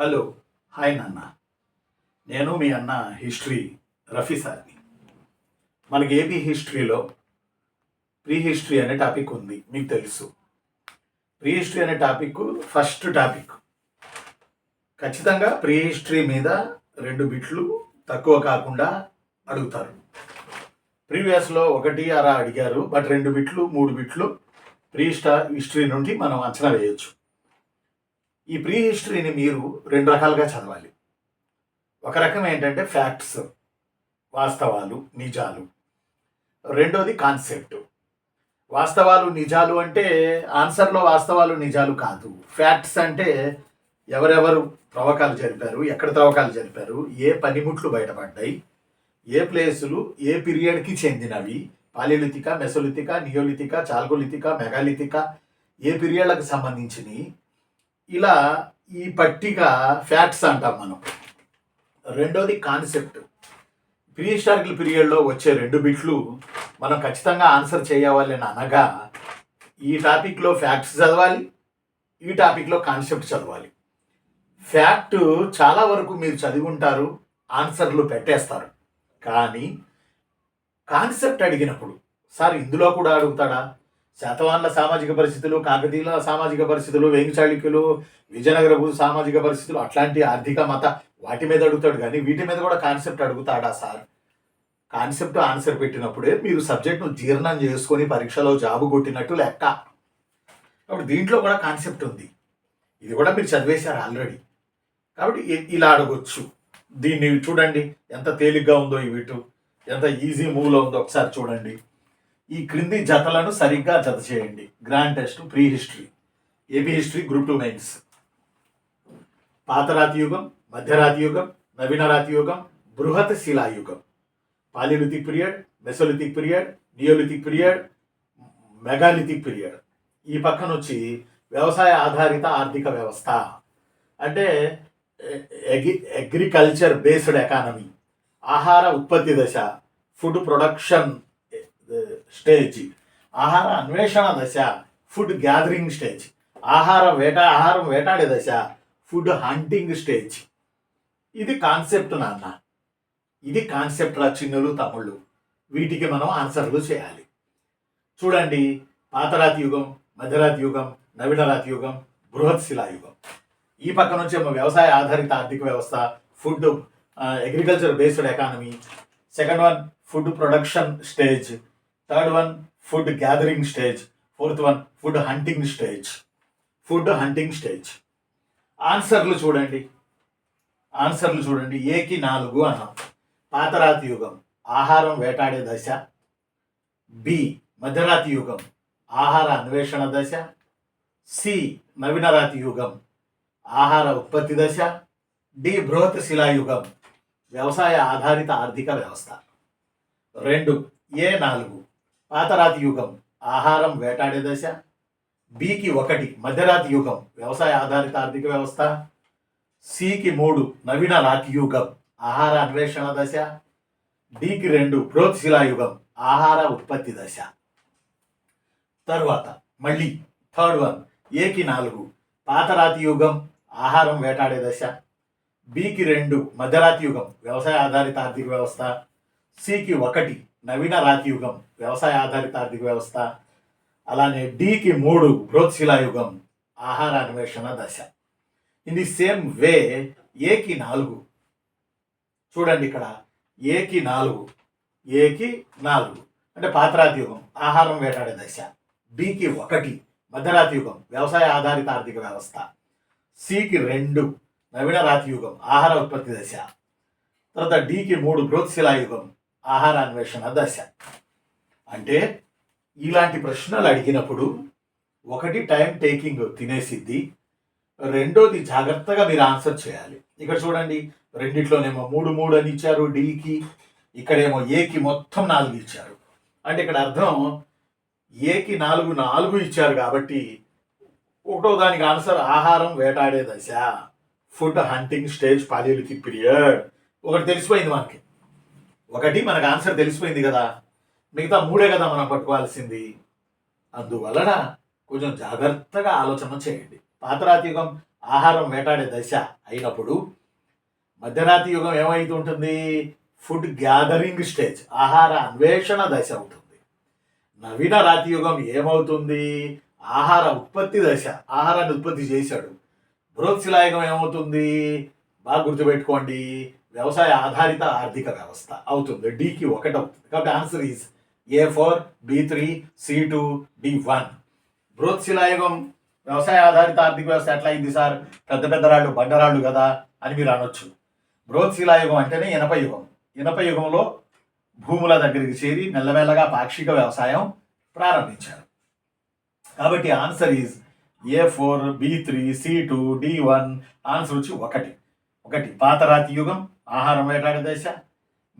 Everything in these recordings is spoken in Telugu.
హలో హాయ్ నాన్న. నేను మీ అన్న హిస్టరీ రఫీ సార్ని. మనకి ఏపీ హిస్టరీలో ప్రీ హిస్టరీ అనే టాపిక్ ఉంది మీకు తెలుసు. ప్రీ హిస్టరీ అనే టాపిక్ ఫస్ట్ టాపిక్. ఖచ్చితంగా ప్రీ హిస్టరీ మీద రెండు బిట్లు తక్కువ కాకుండా అడుగుతారు. ప్రీవియస్లో ఒకటి అరా అడిగారు బట్ రెండు బిట్లు మూడు బిట్లు ప్రీ హిస్టరీ నుండి మనం అంచనా వేయొచ్చు. ఈ ప్రీ హిస్టరీని మీరు రెండు రకాలుగా చదవాలి. ఒక రకం ఏంటంటే ఫ్యాక్ట్స్ వాస్తవాలు నిజాలు. రెండోది కాన్సెప్ట్ వాస్తవాలు నిజాలు అంటే ఆన్సర్లో వాస్తవాలు నిజాలు కాదు. ఫ్యాక్ట్స్ అంటే ఎవరెవరు త్రవ్వకాలు జరిపారు ఎక్కడ త్రవ్వకాలు జరిపారు ఏ పనిముట్లు బయటపడ్డాయి ఏ ప్లేసులు ఏ పీరియడ్కి చెందినవి పాలిలితిక మెసోలితిక నియోలితిక చాల్గోలితిక మెగాలితిక ఏ పీరియడ్లకు సంబంధించినవి ఇలా ఈ పట్టిక ఫ్యాక్ట్స్ అంటాం మనం. రెండోది కాన్సెప్ట్. ప్రీ హిస్టారికల్ పీరియడ్లో వచ్చే రెండు బిట్లు మనం ఖచ్చితంగా ఆన్సర్ చేయవాలని అనగా ఈ టాపిక్లో ఫ్యాక్ట్స్ చదవాలి ఈ టాపిక్లో కాన్సెప్ట్ చదవాలి. ఫ్యాక్ట్ చాలా వరకు మీరు చదివి ఉంటారు ఆన్సర్లు పెట్టేస్తారు. కానీ కాన్సెప్ట్ అడిగినప్పుడు సార్ ఇందులో కూడా అడుగుతాడా? శాతవాహనుల సామాజిక పరిస్థితులు కాకతీయుల సామాజిక పరిస్థితులు వేంగుచాళుక్యులు విజయనగరపు సామాజిక పరిస్థితులు అట్లాంటి ఆర్థిక మత వాటి మీద అడుగుతాడు కానీ వీటి మీద కూడా కాన్సెప్ట్ అడుగుతాడా సార్? కాన్సెప్ట్ ఆన్సర్ పెట్టినప్పుడే మీరు సబ్జెక్ట్ను జీర్ణం చేసుకొని పరీక్షలో జాబు కొట్టినట్టు లెక్క. కాబట్టి దీంట్లో కూడా కాన్సెప్ట్ ఉంది. ఇది కూడా మీరు చదివేశారు ఆల్రెడీ. కాబట్టి ఇలా అడగొచ్చు. దీన్ని చూడండి ఎంత తేలిగ్గా ఉందో ఈ వీటు. ఎంత ఈజీ మూవ్లో ఉందో ఒకసారి చూడండి. ఈ క్రింది జతలను సరిగ్గా జత చేయండి. Grand test pre history AP history group two mains పాతరాతి యుగం మధ్యరాతి యుగం నవీన రాతి యుగం బృహత్ శిలాయుగం. Palaeolithic period mesolithic period neolithic period megalithic period. ఈ పక్కన వచ్చి వ్యవసాయ ఆధారిత ఆర్థిక వ్యవస్థ. అంటే అగ్రికల్చర్ బేస్డ్ ఎకానమీ. ఆహార ఉత్పత్తి దశ ఫుడ్ ప్రొడక్షన్ స్టేజ్. ఆహార అన్వేషణ దశ ఫుడ్ గ్యాదరింగ్ స్టేజ్. ఆహార వేట ఆహారం వేటాడే దశ ఫుడ్ హంటింగ్ స్టేజ్. ఇది కాన్సెప్ట్ నాన్న. ఇది కాన్సెప్ట్ రా చిన్నులు తమ్ముళ్ళు. వీటికి మనం ఆన్సర్లు చేయాలి. చూడండి పాతరాతి యుగం మధ్యరాతి యుగం నవీనరాతి యుగం బృహత్ శిలాయుగం ఈ పక్క నుంచి వ్యవసాయ ఆధారిత ఆర్థిక వ్యవస్థ food agriculture based economy. Second one food production stage. Third one food gathering stage fourth one food hunting stage food hunting stage ఆన్సర్లు చూడండి. ఆన్సర్లు చూడండి. ఏకి నాలుగు అన్నాం. పాతరాతి యుగం ఆహారం వేటాడే దశ. బి మధ్యరాతి యుగం ఆహార అన్వేషణ దశ. సి నవీనరాతి యుగం ఆహార ఉత్పత్తి దశ. డి బృహత్ శిలాయుగం వ్యవసాయ ఆధారిత ఆర్థిక వ్యవస్థ. రెండు ఏ నాలుగు? పాతరాతి యుగం ఆహారం వేటాడే దశ. బికి ఒకటి మధ్యరాతి యుగం వ్యవసాయ ఆధారిత ఆర్థిక వ్యవస్థ. సికి మూడు నవీన రాతి యుగం ఆహార అన్వేషణ దశ. డికి రెండు బృహత్ ఆహార ఉత్పత్తి దశ. తరువాత మళ్ళీ థర్డ్ వన్ ఏకి నాలుగు పాతరాతి యుగం ఆహారం వేటాడే దశ. బికి రెండు మధ్యరాతి యుగం వ్యవసాయ ఆధారిత ఆర్థిక వ్యవస్థ. సికి ఒకటి నవీన రాతియుగం వ్యవసాయ ఆధారిత ఆర్థిక వ్యవస్థ అలానే డికి మూడు బృహత్శిలాయుగం ఆహార అన్వేషణ దశ. ఇన్ ది సేమ్ వే ఏకి నాలుగు. చూడండి ఇక్కడ ఏకి నాలుగు ఏకి నాలుగు. అంటే పాతరాతి యుగం ఆహారం వేటాడే దశ. బికి ఒకటి మధ్యరాతి యుగం వ్యవసాయ ఆధారిత ఆర్థిక వ్యవస్థ. సికి రెండు నవీన రాతి యుగం ఆహార ఉత్పత్తి దశ. తర్వాత డికి మూడు బృహత్శిలా యుగం ఆహార అన్వేషణ దశ. అంటే ఇలాంటి ప్రశ్నలు అడిగినప్పుడు ఒకటి టైం టేకింగ్ తినేసిద్ది రెండోది జాగ్రత్తగా మీరు ఆన్సర్ చేయాలి. ఇక్కడ చూడండి రెండిట్లోనేమో మూడు మూడు అని ఇచ్చారు డీకి ఇక్కడేమో ఏకి మొత్తం నాలుగు ఇచ్చారు. అంటే ఇక్కడ అర్థం ఏకి నాలుగు నాలుగు ఇచ్చారు కాబట్టి ఒకటో దానికి ఆన్సర్ ఆహారం వేటాడే దశ. Food hunting stage పాలిలికి period. ఒకటి తెలిసిపోయింది మనకి. ఒకటి మనకు ఆన్సర్ తెలిసిపోయింది కదా. మిగతా మూడే కదా మనం పట్టుకోవాల్సింది. అందువలన కొంచెం జాగ్రత్తగా ఆలోచన చేయండి. పాతరాతి యుగం ఆహారం వేటాడే దశ అయినప్పుడు మధ్యరాతి యుగం ఏమైతే ఉంటుంది? ఫుడ్ గ్యాదరింగ్ స్టేజ్ ఆహార అన్వేషణ దశ అవుతుంది నవీన రాతి యుగం ఏమవుతుంది? ఆహార ఉత్పత్తి దశ ఆహారాన్ని ఉత్పత్తి చేశాడు. బృహత్శిలాయుగం ఏమవుతుంది? బాగా గుర్తుపెట్టుకోండి. వ్యవసాయ ఆధారిత ఆర్థిక వ్యవస్థ అవుతుంది. డికి ఒకటి అవుతుంది. కాబట్టి answer is A four B three C two D one బృహత్శిలాయుగం వ్యవసాయ ఆధారిత ఆర్థిక వ్యవస్థ ఎట్లా అయింది సార్? పెద్ద పెద్ద రాళ్ళు బండరాళ్ళు కదా అని మీరు అనొచ్చు. బృహత్శిలాయుగం అంటేనే ఇనప యుగం ఇనప యుగంలో భూముల దగ్గరికి చేరి మెల్లమెల్లగా పాక్షిక వ్యవసాయం ప్రారంభించారు. కాబట్టి answer is A four B three C two D one answer వచ్చి ఒకటి. ఒకటి పాతరాతి యుగం ఆహారం వేటాడే దశ?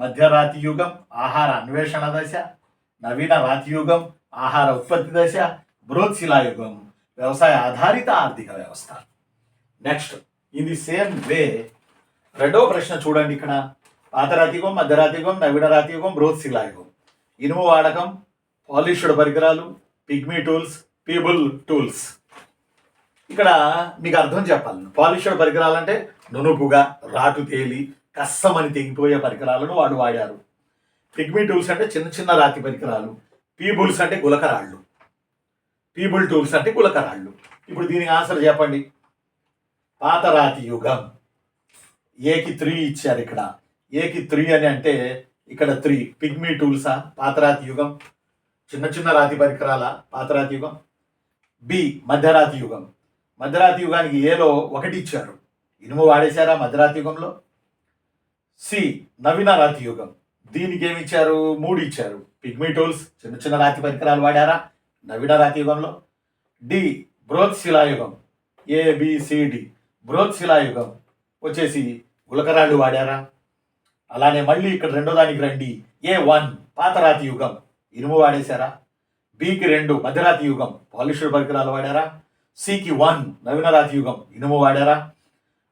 మధ్యరాతి యుగం ఆహార అన్వేషణ దశ. నవీన రాతి యుగం ఆహార ఉత్పత్తి దశ. బృహత్శిలాయుగం వ్యవసాయ ఆధారిత ఆర్థిక వ్యవస్థ. Next in the same way రెండవ ప్రశ్న చూడండి ఇక్కడ. పాతరాతియుగం మధ్యరాతియుగం నవీన రాతియుగం యుగం ఇనుము వాడకం పాలిష్డ్ పరికరాలు పిగ్మీ టూల్స్ పీబుల్ టూల్స్ ఇక్కడ మీకు అర్థం చెప్పాలి. పాలిష్డ్ పరికరాలు అంటే నునుపుగా రాటు తేలి కස්සమని తెగిపోయే పరికరాలను వాడు వాడారు. పిగ్మీ టూల్స్ అంటే చిన్న చిన్న రాతి పరికరాలు. పీబుల్స్ అంటే గులకరాళ్ళు. పీబుల్ టూల్స్ అంటే గులకరాళ్ళు. ఇప్పుడు దీనికి ఆన్సర్ చెప్పండి. పాత రాతి యుగం. ఏకి త్రీ ఇచ్చారు ఇక్కడ? ఏకి త్రీ అని అంటే ఇక్కడ త్రీ. పిగ్మీ టూల్సా? పాతరాతి యుగం. చిన్న చిన్న రాతి పరికరాల? పాతరాతి యుగం. బి మధ్యరాతి యుగం. మధ్యరాతి యుగానికి ఏలో ఒకటి ఇచ్చారు. ఇనుము వాడేశారా మధ్యరాతి యుగంలో? సి నవీన రాతి యుగం. దీనికి ఏమి ఇచ్చారు? మూడు ఇచ్చారు. పిగ్మీ టూల్స్ చిన్న చిన్న రాతి పరికరాలు వాడారా? నవీన రాతి యుగంలో. డి బ్రోత్ శిలాయుగం ఏబిసిడి బ్రోత్ శిలాయుగం వచ్చేసి గులకరాళ్ళు వాడారా? అలానే మళ్ళీ ఇక్కడ రెండో దానికి రండి. ఏ వన్ పాతరాతి యుగం. ఇనుము వాడేశారా? బికి రెండు మధ్యరాతి యుగం. పాలిష్డ్ పరికరాలు వాడారా? సికి వన్ నవీన రాతి యుగం. ఇనుము వాడారా?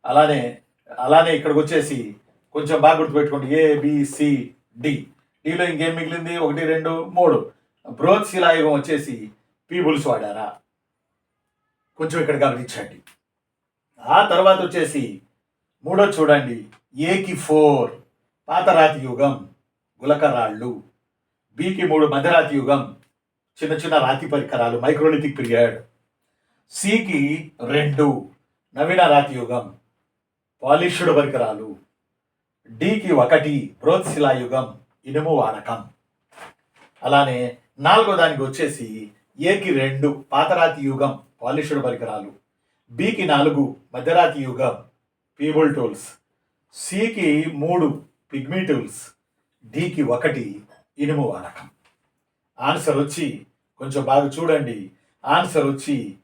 అలానే అలానే ఇక్కడికి వచ్చేసి కొంచెం బాగా గుర్తుపెట్టుకోండి. ఏ బిసి డి డిలో ఇంకేం మిగిలింది? ఒకటి రెండు మూడు. బ్రోత్ శిలాయుగం వచ్చేసి పీబుల్స్ వాడారా? కొంచెం ఇక్కడ గమనించండి. ఆ తర్వాత వచ్చేసి మూడో చూడండి. ఏకి ఫోర్ పాతరాతి యుగం గులకరాళ్ళు. బికి మూడు మధ్యరాతి యుగం చిన్న చిన్న రాతి పరికరాలు మైక్రోలిథిక్ పీరియడ్. సికి రెండు నవీన రాతి యుగం పాలిషుడు పరికరాలు. డికి ఒకటి ప్రోత్శిలా యుగం ఇనుము వాడకం. అలానే నాలుగో దానికి వచ్చేసి ఏకి రెండు పాతరాతి యుగం పాలిషుడు పరికరాలు. బికి నాలుగు మధ్యరాతి యుగం పీబుల్ టూల్స్. సికి మూడు పిగ్మీ టూల్స్. డికి ఒకటి ఇనుము వాడకం. ఆన్సర్ వచ్చి కొంచెం బాగా చూడండి. ఆన్సర్ వచ్చి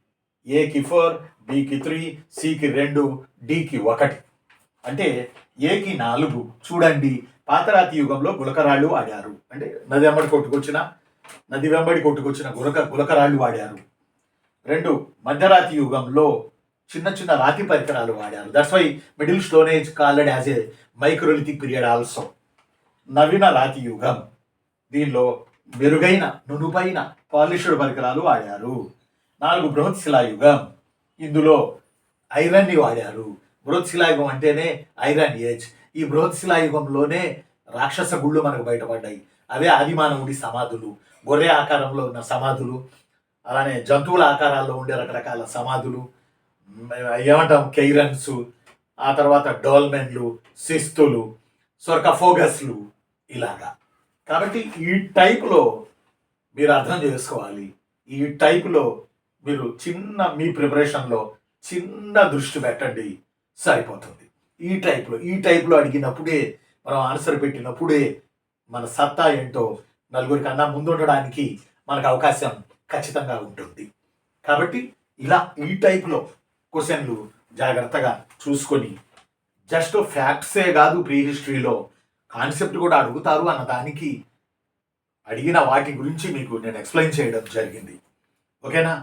ఏకి ఫోర్ బికి త్రీ సికి రెండు డికి ఒకటి. అంటే ఏకి నాలుగు. చూడండి పాతరాతి యుగంలో గులకరాళ్ళు వాడారు. అంటే నది వెంబడి కొట్టుకొచ్చిన నది వెంబడి కొట్టుకొచ్చిన గులక గులకరాళ్ళు వాడారు. రెండు మధ్యరాతి యుగంలో చిన్న చిన్న రాతి పరికరాలు వాడారు. That's why middle stone age called as a microlithic period also నవీన రాతి యుగం. దీనిలో మెరుగైన నునుపైన పాలిష్డ్ పరికరాలు వాడారు. నాలుగు బృహత్ శిలాయుగం ఇందులో ఐరన్ని వాడారు. బృహత్శిలాయుగం అంటేనే ఐరన్ ఏజ్ ఈ బృహత్శిలాయుగంలోనే రాక్షస గుళ్ళు మనకు బయటపడ్డాయి. అవే ఆదిమానవుడి సమాధులు. గొర్రె ఆకారంలో ఉన్న సమాధులు. అలానే జంతువుల ఆకారాల్లో ఉండే రకరకాల సమాధులు. ఏమంటాం? కెయిరన్స్. ఆ తర్వాత డోల్మెన్లు శిస్తులు సొరకఫోగస్లు ఇలాగా. కాబట్టి ఈ టైప్లో మీరు అర్థం చేసుకోవాలి. ఈ టైప్లో మీరు చిన్న మీ ప్రిపరేషన్లో చిన్న దృష్టి పెట్టండి సరిపోతుంది. ఈ టైప్లో ఈ టైప్లో అడిగినప్పుడే మనం ఆన్సర్ పెట్టినప్పుడే మన సత్తా ఏంటో నలుగురి కన్నా ముందుండడానికి మనకు అవకాశం ఖచ్చితంగా ఉంటుంది. కాబట్టి ఇలా ఈ టైప్లో క్వశ్చన్లు జాగ్రత్తగా చూసుకొని జస్ట్ ఫ్యాక్ట్సే కాదు ప్రీ హిస్టరీలో కాన్సెప్ట్ కూడా అడుగుతారు అన్న దానికి అడిగిన వాటి గురించి మీకు నేను ఎక్స్ప్లెయిన్ చేయడం జరిగింది. ఓకేనా?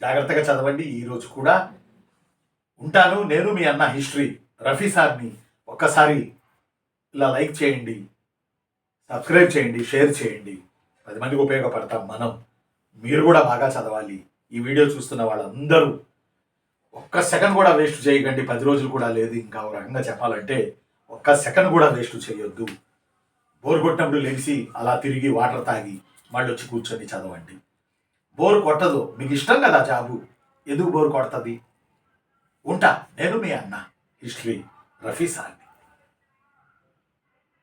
జాగ్రత్తగా చదవండి. ఈరోజు కూడా ఉంటాను. నేను మీ అన్న హిస్టరీ రఫీ సార్ని ఒక్కసారి ఇలా లైక్ చేయండి సబ్స్క్రైబ్ చేయండి షేర్ చేయండి. పది మందికి ఉపయోగపడతాం మనం. మీరు కూడా బాగా చదవాలి. ఈ వీడియో చూస్తున్న వాళ్ళందరూ ఒక్క సెకండ్ కూడా వేస్ట్ చేయకండి. పది రోజులు కూడా లేదు. ఇంకా ఒక రకంగా చెప్పాలంటే ఒక్క సెకండ్ కూడా వేస్ట్ చేయొద్దు. బోర్ కొట్టినప్పుడు లెగిసి అలా తిరిగి వాటర్ తాగి మళ్ళీ వచ్చి కూర్చొని చదవండి. బోర్ కొట్టదు. మీకు ఇష్టం కదా జాబు. ఎందుకు బోర్ కొడుతుంది? ఉంటా. నేను మీ అన్న. History Rafi sir.